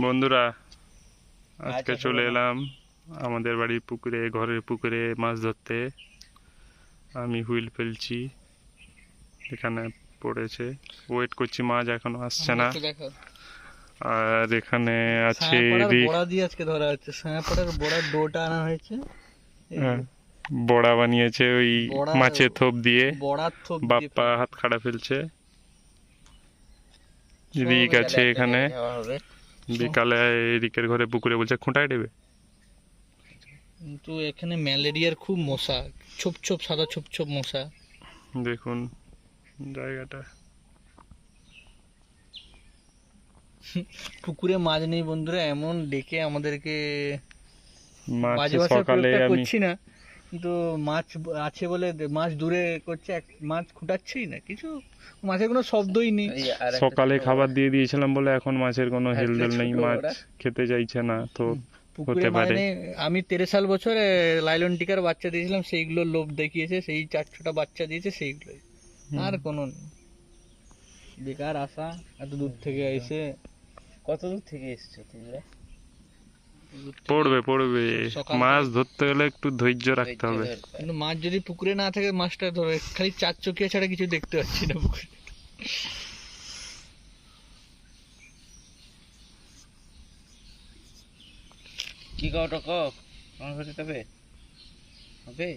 বন্ধুরা আজকে আচ্ছা, চলে এলাম আমাদের বাড়ির পুকুরে ঘরের পুকুরে মাছ ধরতে। আমি হুইল ফেলছি এখানে পড়েছে। ওয়েট করছি মাছ এখনও আসছে না। আর এখানে আছে বড়া দিয়ে আজকে ধরা হচ্ছে। ছায়াপাড়ার বড়ার ডোটা আনা হয়েছে। হ্যাঁ, বড়া বানিয়েছে ওই মাছের থোপ দিয়ে। বড়ার থোপ দিয়ে বাপ্পা হাত খাড়া ফেলছে। রিক আছে এখানে। বিকালে রিকের ঘরে পুকুরে বলছে খুঁটাই দেবে কিন্তু এখানে ম্যালেরিয়ার খুব মশা ছোপ ছোপ সাদা ছোপ ছোপ মশা। দেখুন জায়গাটা। পুকুরে মাছ নেই বন্ধুরা এমন ডেকে আমাদেরকে ভাষা সকালে আমি করছি না। কিন্তু মাছ আছে বলে মাছ দূরে করছে এক- মাছ খুঁটাচ্ছেই না কিছু মাছের কোনো শব্দই নেই। সকালে খাবার দিয়ে দিয়েছিলাম বলে এখন মাছের কোনো একটা হেলদোল নেই মাছ খেতে চাইছে না তো পুকুরে হতে পারে। আমি তেরো সাল বছরে লাইলন টিকার বাচ্চা দিয়েছিলাম সেইগুলো লোভ দেখিয়েছে সেই চার ছটা বাচ্চা দিয়েছে সেইগুলোই। আর কোনো নেই। বেকার আসা এত দূর থেকে এসে কত দূর থেকে এসছো তোমরা? পড়বে পড়বে। মাছ ধরতে গেলে একটু ধৈর্য রাখতে হবে। কিন্তু মাছ যদি পুকুরে না থাকে মাছটা ধরে খালি চার চকিয়া ছাড়া কিছু দেখতে পাচ্ছি না পুকুরে। কি কও টক? তবে হবে?